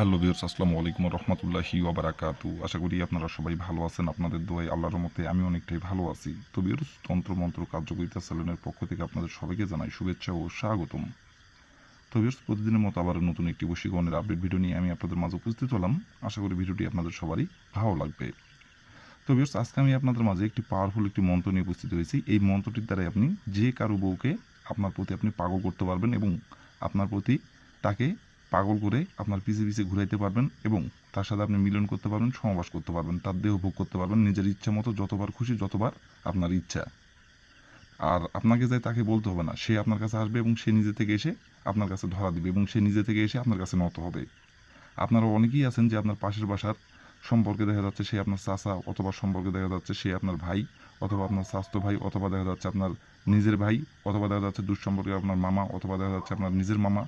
Hello বিয়র্স আসসালামু আলাইকুম রহমতুল্লাহি ওবারাকাতু আশা করি আপনারা সবাই ভালো আছেন, আপনাদের দোয়াই আল্লাহর মতে আমি অনেকটাই ভালো আছি। তো তন্ত্র মন্ত্র কার্যকরিতা সেলুনের পক্ষ থেকে আপনাদের সবাইকে জানাই শুভেচ্ছা ও স্বাগতম। তো বিয়র্স প্রতিদিনের মতো আবার নতুন একটি বশীকরণের আপডেট ভিডিও নিয়ে আমি আপনাদের মাঝে উপস্থিত হলাম। আশা করি ভিডিওটি আপনাদের সবারই ভালো লাগবে। তো বিয়র্স আজকে আমি আপনাদের মাঝে একটি পাওয়ারফুল একটি মন্ত্র নিয়ে উপস্থিত হয়েছি। এই মন্ত্রটির দ্বারাই আপনি যে কারও বউকে আপনার প্রতি আপনি পাগল করতে পারবেন এবং আপনার প্রতি তাকে পাগল করে আপনার পিছে পিছে ঘুরাইতে পারবেন এবং তার সাথে আপনি মিলন করতে পারবেন, সমাবাস করতে পারবেন, তার দেহ ভোগ করতে পারবেন, নিজের ইচ্ছা মতো যতবার খুশি যতবার আপনার ইচ্ছা। আর আপনাকে যাই তাকে বলতে হবে না, সে আপনার কাছে আসবে এবং সে নিজে থেকে এসে আপনার কাছে ধরা দিবে এবং সে নিজে থেকে এসে আপনার কাছে নত হবে। আপনারা অনেকেই আছেন যে আপনার পাশের বাসার সম্পর্কে দেখা যাচ্ছে সে আপনার চাচা অথবা সম্পর্কে দেখা যাচ্ছে সে আপনার ভাই অথবা আপনার স্বাস্থ্য ভাই অথবা দেখা যাচ্ছে আপনার নিজের ভাই অথবা দেখা যাচ্ছে দুঃসম্পর্কে আপনার মামা অথবা দেখা যাচ্ছে আপনার নিজের মামা।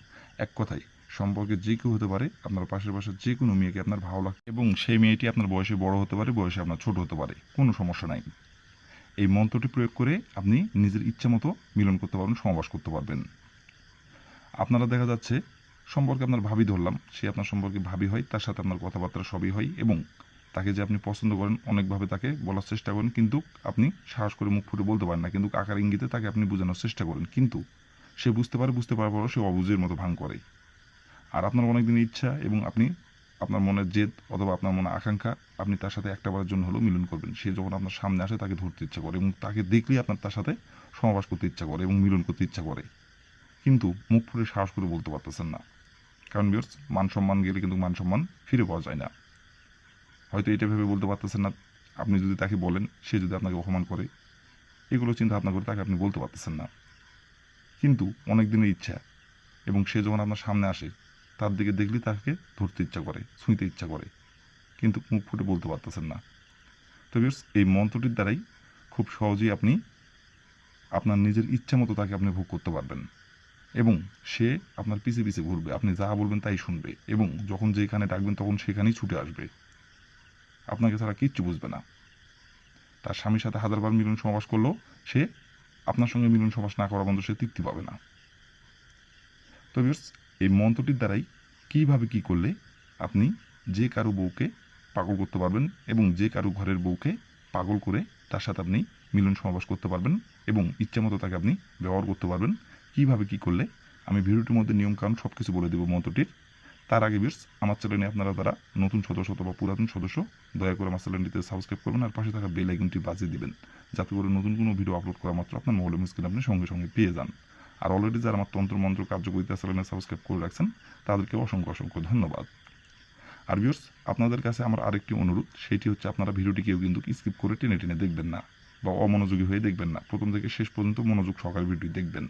এক কথায় সম্পর্কে যে কেউ হতে পারে, আপনার পাশের বাসার যে কোনো মেয়েকে আপনার ভালো লাগে, এবং সেই মেয়েটি আপনার বয়সে বড় হতে পারে, বয়সে আপনার ছোট হতে পারে, কোনো সমস্যা নাই। এই মন্ত্রটি প্রয়োগ করে আপনি নিজের ইচ্ছা মতো মিলন করতে পারবেন, সমাবাস করতে পারবেন। আপনারা দেখা যাচ্ছে, সম্পর্কে আপনার ভাবি ধরলাম, সে আপনার সম্পর্কে ভাবি হয়, তার সাথে আপনার কথাবার্তা সবই হয়, এবং তাকে যে আপনি পছন্দ করেন, অনেকভাবে তাকে বলার চেষ্টা করেন, কিন্তু আপনি সাহস করে মুখ ফুটে বলতে পারেন না, কিন্তু আকার ইঙ্গিতে তাকে আপনি বোঝানোর চেষ্টা করেন, কিন্তু সে বুঝতে পারে, বুঝতে পারার পরও সে অবুঝের মতো ভাঙ করে। আর আপনার অনেক দিনের ইচ্ছা এবং আপনি আপনার মনের জেদ অথবা আপনার মনে আকাঙ্ক্ষা, আপনি তার সাথে একটা বারের জন্য হলেও মিলন করবেন। সে যখন আপনার সামনে আসে, তাকে ধরতে ইচ্ছা করে এবং তাকে দেখলেই আপনার তার সাথে সমাবাস করতে ইচ্ছা করে এবং মিলন করতে ইচ্ছা করে। কিন্তু মুখ ফুটে সাহস করে বলতে পারতেছেন না। কারণ বিয়ার্স মান সম্মান গেলে কিন্তু মান সম্মান ফিরে পাওয়া যায় না। হয়তো এটা ভেবে বলতে পারতেছেন না। আপনি যদি তাকে বলেন, সে যদি আপনাকে অপমান করে, এগুলো চিন্তা ভাবনা করে তাকে আপনি বলতে পারতেছেন না। কিন্তু অনেক দিনের ইচ্ছা এবং সে যখন আপনার সামনে আসে তার দিকে দেখলে তাকে ধরতে ইচ্ছা করে, ছুঁইতে ইচ্ছা করে। কিন্তু মুখ ফুটে বলতে পারতেছেন না। তো এই মন্ত্রটির দ্বারাই খুব সহজেই আপনি আপনার নিজের ইচ্ছা মতো তাকে আপনি ভোগ করতে পারবেন। এবং সে আপনার পিছে পিছে ঘুরবে, আপনি যা বলবেন তাই শুনবে এবং যখন যেখানে ডাকবেন তখন সেখানেই ছুটে আসবে। আপনাকে ছাড়া কিচ্ছু বুঝবে না। তার স্বামীর সাথে হাজারবার মিলন সমাবাস করলেও সে আপনার সঙ্গে মিলন সমাবাস না করা বন্ধ সে তৃপ্তি পাবে না। তো এই মন্ত্রটির দ্বারাই কীভাবে কি করলে আপনি যে কারও বউকে পাগল করতে পারবেন এবং যে কারও ঘরের বউকে পাগল করে তার সাথে আপনি মিলন সমাবেশ করতে পারবেন এবং ইচ্ছা মতো তাকে আপনি ব্যবহার করতে পারবেন, কীভাবে কি করলে? আমি ভিডিওটির মধ্যে নিয়মকানুন সব কিছু বলে দেবো মন্ত্রটির। তার আগে বিয়ার্স আমার চ্যানেলে আপনারা তারা নতুন সদস্য অথবা পুরাতন সদস্য, দয়া করে আমার চ্যানেলটিতে সাবস্ক্রাইব করবেন আর পাশে থাকা বেল আইকনটি বাজিয়ে দিবেন, যাতে করে নতুন কোনো ভিডিও আপলোড করা মাত্র আপনার মোবাইল স্ক্রিনে আপনি সঙ্গে সঙ্গে পেয়ে যান। আর অলরেডি যারা আমার তন্ত্র, মন্ত্র, কার্যকরিতা চ্যানেলে সাবস্ক্রাইব করে রাখছেন, তাদেরকে অসংখ্য অসংখ্য ধন্যবাদ। আর ভিউর্স আপনাদের কাছে আমার আরেকটি অনুরোধ, সেটি হচ্ছে আপনারা ভিডিওটি কেউ কিন্তু স্কিপ করে টেনে টেনে দেখবেন না বা অমনোযোগী হয়ে দেখবেন না। প্রথম থেকে শেষ পর্যন্ত মনোযোগ সহকারে ভিডিওটি দেখবেন।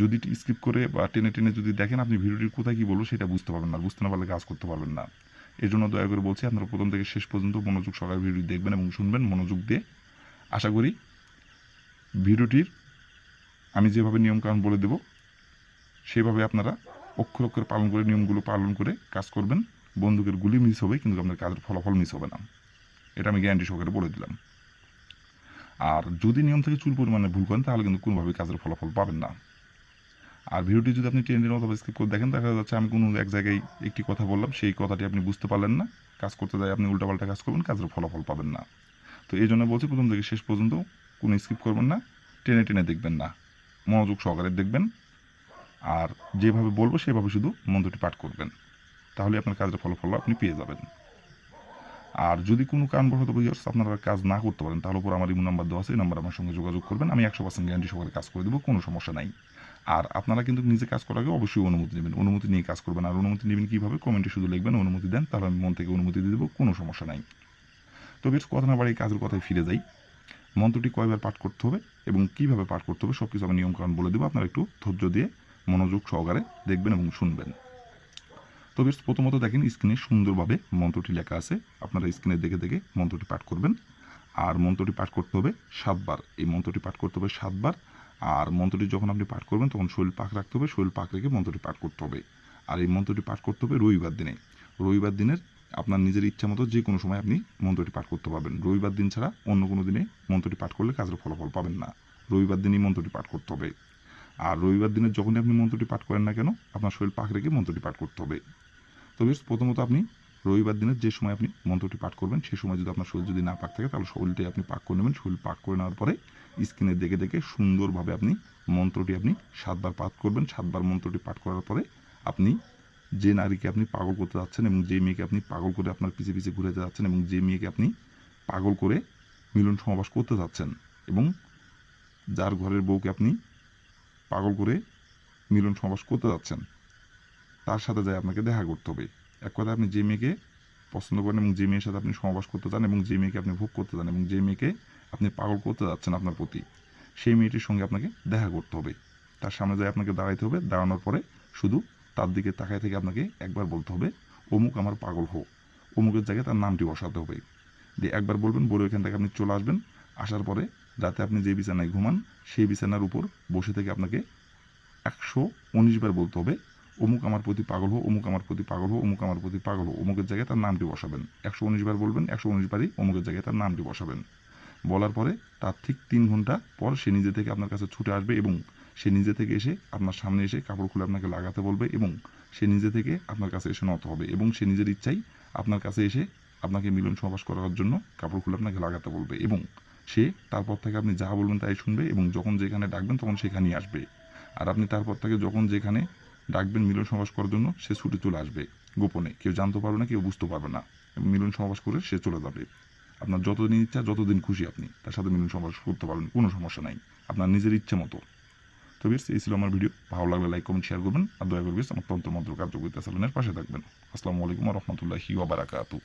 যদি স্কিপ করে বা টেনে টেনে যদি দেখেন আপনি ভিডিওটির কোথায় কী বলব সেটা বুঝতে পারবেন না, বুঝতে না পারলে কাজ করতে পারবেন না। এই জন্য দয়া করে বলছি, আপনারা প্রথম থেকে শেষ পর্যন্ত মনোযোগ সহকারে ভিডিও দেখবেন এবং শুনবেন মনোযোগ দিয়ে। আশা করি ভিডিওটির আমি যেভাবে নিয়মকানুন বলে দেব, সেভাবে আপনারা অক্ষর অক্ষর পালন করে, নিয়মগুলো পালন করে কাজ করবেন। বন্দুকের গুলি মিস হবে, কিন্তু আপনার কাজের ফলাফল মিস হবে না। এটা আমি গ্যারান্টি সহকারে বলে দিলাম। আর যদি নিয়ম থেকে চুল পরিমাণে ভুল করেন, তাহলে কিন্তু কোনোভাবেই কাজের ফলাফল পাবেন না। আর ভিডিওটি যদি আপনি টেনের অথবা স্কিপ করে দেখেন, দেখা যাচ্ছে আমি কোনো এক জায়গায় একটি কথা বললাম, সেই কথাটি আপনি বুঝতে পারলেন না। কাজ করতে যাই আপনি উল্টাপাল্টা কাজ করবেন, কাজের ফলাফল পাবেন না। তো এই জন্য বলছি, প্রথম থেকে শেষ পর্যন্ত কোনো স্কিপ করবেন না, টেনে টেনে দেখবেন না। মনোযোগ সহকারে দেখবেন। আর যেভাবে বলব সেভাবে শুধু মন্ত্রটি পাঠ করবেন। তাহলে আপনার কাজের ফলাফল আপনি পেয়ে যাবেন। আর যদি কোনো কারণবশত ভিউয়ার্স আপনারা কাজ না করতে পারেন, তাহলে উপর আমার ইমো নাম্বার দেওয়া আছে, এই নাম্বার আমার সঙ্গে যোগাযোগ করবেন। আমি একশো পার্সেন্ট গ্যারান্টি সহকারে কাজ করে দেবো, কোনো সমস্যা নাই। আর আপনারা কিন্তু নিজে কাজ করার আগে অবশ্যই অনুমতি নেবেন। অনুমতি নিয়ে কাজ করবেন। আর অনুমতি নেবেন কীভাবে? কমেন্টে শুধু লিখবেন, অনুমতি দেন, তাহলে আমি মন থেকে অনুমতি দিয়ে দেবো, কোনো সমস্যা নাই। তো বেশ কথা না বাড়ি কাজের কথায় ফিরে যাই। মন্ত্রটি কয়বার পাঠ করতে হবে এবং কীভাবে পাঠ করতে হবে সব কিছু আমি নিয়মকানুন বলে দেবো। আপনারা একটু ধৈর্য দিয়ে মনোযোগ সহকারে দেখবেন এবং শুনবেন। তো বেশ, প্রথমত দেখেন স্ক্রিনে সুন্দরভাবে মন্ত্রটি লেখা আছে। আপনারা স্ক্রিনে দেখে দেখে মন্ত্রটি পাঠ করবেন। আর মন্ত্রটি পাঠ করতে হবে সাতবার। এই মন্ত্রটি পাঠ করতে হবে সাতবার। আর মন্ত্রটি যখন আপনি পাঠ করবেন, তখন শরীর পাক রাখতে হবে। শরীর পাক রেখে মন্ত্রটি পাঠ করতে হবে। আর এই মন্ত্রটি পাঠ করতে হবে রবিবার দিনে। রবিবার দিনের আপনার নিজের ইচ্ছা মতো যে কোনো সময় আপনি মন্ত্রটি পাঠ করতে পারবেন। রবিবার দিন ছাড়া অন্য কোনো দিনে মন্ত্রটি পাঠ করলে কাজের ফলাফল পাবেন না। রবিবার দিনই মন্ত্রটি পাঠ করতে হবে। আর রবিবার দিনে যখনই আপনি মন্ত্রটি পাঠ করেন না কেন, আপনার শরীর পাক রেখে মন্ত্রটি পাঠ করতে হবে। তবে প্রথমত আপনি রবিবার দিনের যে সময় আপনি মন্ত্রটি পাঠ করবেন সেই সময় যদি আপনার শরীর যদি না পাক থাকে, তাহলে শরীরটি আপনি পাক করে নেবেন। শরীর পাক করে নেওয়ার পরে স্ক্রিনে দেখে দেখে সুন্দরভাবে আপনি মন্ত্রটি আপনি সাতবার পাঠ করবেন। সাতবার মন্ত্রটি পাঠ করার পরে আপনি যে নারীকে আপনি পাগল করতে যাচ্ছেন এবং যে মেয়েকে আপনি পাগল করে আপনার পিছে পিছে ঘুরে যাচ্ছেন এবং যে মেয়েকে আপনি পাগল করে মিলন সমাবেশ করতে যাচ্ছেন এবং যার ঘরের বউকে আপনি পাগল করে মিলন সমাবেশ করতে যাচ্ছেন, তার সাথে যাই আপনাকে দেখা করতে হবে। এক কথায় আপনি যে মেয়েকে পছন্দ করেন এবং যে মেয়ের সাথে আপনি সমাবাস করতে চান এবং যে মেয়েকে আপনি ভোগ করতে চান এবং যে মেয়েকে আপনি পাগল করতে যাচ্ছেন আপনার প্রতি, সেই মেয়েটির সঙ্গে আপনাকে দেখা করতে হবে। তার সামনে যাই আপনাকে দাঁড়াইতে হবে, দাঁড়ানোর পরে শুধু তার দিকে তাকায় থেকে আপনাকে একবার বলতে হবে, অমুক আমার পাগল হোক অমুকের জায়গায় তার নামটি বসাতে হবে। দিয়ে একবার বলবেন, বলে ওইখান থেকে আপনি চলে আসবেন। আসার পরে রাতে আপনি যে বিছানায় ঘুমান, সেই বিছানার উপর বসে থেকে আপনাকে একশো উনিশ বার বলতে হবে, অমুক আমার প্রতি পাগল হো অমুক আমার প্রতি পাগল হো অমুক আমার প্রতি পাগল হো অমুকের জায়গায় তার নামটি বসাবেন। একশো উনিশ বার বলবেন, একশো উনিশ বারই অমুকের জায়গায় তার নামটি বসাবেন। বলার পরে তার ঠিক তিন ঘণ্টা পর সে নিজে থেকে আপনার কাছে ছুটে আসবে এবং সে নিজে থেকে এসে আপনার সামনে এসে কাপড় খুলে আপনাকে লাগাতে বলবে এবং সে নিজে থেকে আপনার কাছে এসে নত হবে এবং সে নিজের ইচ্ছাই আপনার কাছে এসে আপনাকে মিলন সমাবাস করার জন্য কাপড় খুলে আপনাকে লাগাতে বলবে এবং সে তারপর থেকে আপনি যা বলবেন তাই শুনবে এবং যখন যেখানে ডাকবেন তখন সেখানেই আসবে। আর আপনি তারপর থেকে যখন যেখানে ডাকবেন মিলন সমাবেশ করার জন্য, সে ছুটে চলে আসবে। গোপনে কেউ জানতে পারবে না, কেউ বুঝতে পারবে না। মিলন সমাবেশ করে সে চলে যাবে। আপনার যতদিন ইচ্ছা, যতদিন খুশি আপনি তার সাথে মিলন সমাবেশ করতে পারবেন, কোনো সমস্যা নাই। আপনার নিজের ইচ্ছে মতো। তো বিয়ার্স এই ছিল আমার ভিডিও। ভালো লাগলে লাইক কমেন্ট শেয়ার করবেন। আর দয়া করবেন আমার তন্ত্র মন্ত্র কার্যকরিতা চ্যানেলের পাশে থাকবেন। আসসালামু আলাইকুম রহমতুল্লাহি ওবারাকাতু